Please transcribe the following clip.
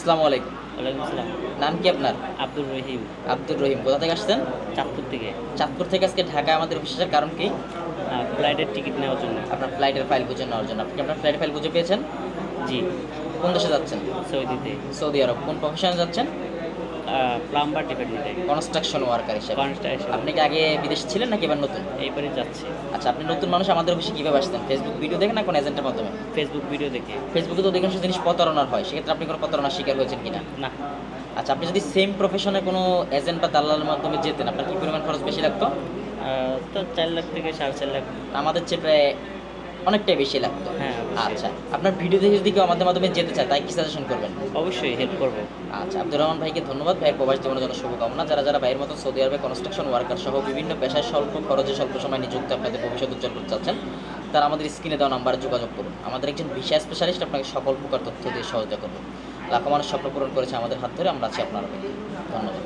আসসালামু আলাইকুম। ওয়ালাইকুম আসসালাম। নাম কি আপনার? আব্দুর রহিম। আব্দুর রহিম কোথা থেকে আসছেন? চাঁদপুর থেকে। চাঁদপুর থেকে আজকে ঢাকা আমাদের অফিসের কারণ কি? ফ্লাইটের টিকিট নেওয়ার জন্য। আপনার ফ্লাইটের ফাইল বুঝে নেওয়ার জন্য। আপনি আপনার ফ্লাইটের ফাইল বুঝে পেয়েছেন? জি। কোন দেশে যাচ্ছেন? সৌদিতে। Saudi Arab. কোন প্রফেশনে যাচ্ছেন? প্লাম্বার ডিপার্টমেন্টে কনস্ট্রাকশন ওয়ার্কার হিসেবে। কনস্ট্রাকশন আপনি কি আগে বিদেশে ছিলেন নাকি এবার নতুন? এইবারে যাচ্ছি। আচ্ছা আপনি নতুন মানুষ আমাদের অফিসে কীভাবে আসতেন? ফেসবুক ভিডিও দেখেন না কোনো এজেন্টের মাধ্যমে? ফেসবুক ভিডিও দেখে। ফেসবুকে তো অধিকাংশ জিনিস প্রতারণার হয় সেক্ষেত্রে আপনি কোনো প্রতারণার শিকার হয়েছেন কিনা? না। আচ্ছা আপনি যদি সেম প্রফেশনে কোনো এজেন্ট বা দালালের মাধ্যমে যেতেন আপনার কি পরিমাণ খরচ বেশি লাগতো? তো চার লাখ থেকে সাড়ে চার লাখ। আমাদের চেয়ে প্রায় অনেকটাই বেশি লাগতো। হ্যাঁ আচ্ছা আপনার ভিডিও দেখে যদি কেউ আমাদের মাধ্যমে যেতে চায় তাই কি সাজেশন করবেন? অবশ্যই হেল্প করব। আচ্ছা আব্দুর রহমান ভাইকে ধন্যবাদ। ভাইয়ের প্রবাস জীবনের জন্য শুভকামনা। যারা যারা ভাইয়ের মতো সৌদি আরবে কনস্ট্রাকশন ওয়ার্কার সহ বিভিন্ন পেশায় স্বল্প খরচে স্বল্প সময় নিযুক্ত আপনাদের ভবিষ্যৎ উজ্জ্বল করতে চাচ্ছেন তারা আমাদের স্ক্রিনে দেওয়া নাম্বারে যোগাযোগ করুন। আমাদের একজন ভিসা স্পেশালিস্ট আপনাকে সকল প্রকার তথ্য দিয়ে সহযোগিতা করবে। লাখো মানুষ স্বপ্ন পূরণ করেছে আমাদের হাত ধরে। আমরা আছি আপনার ধন্যবাদ।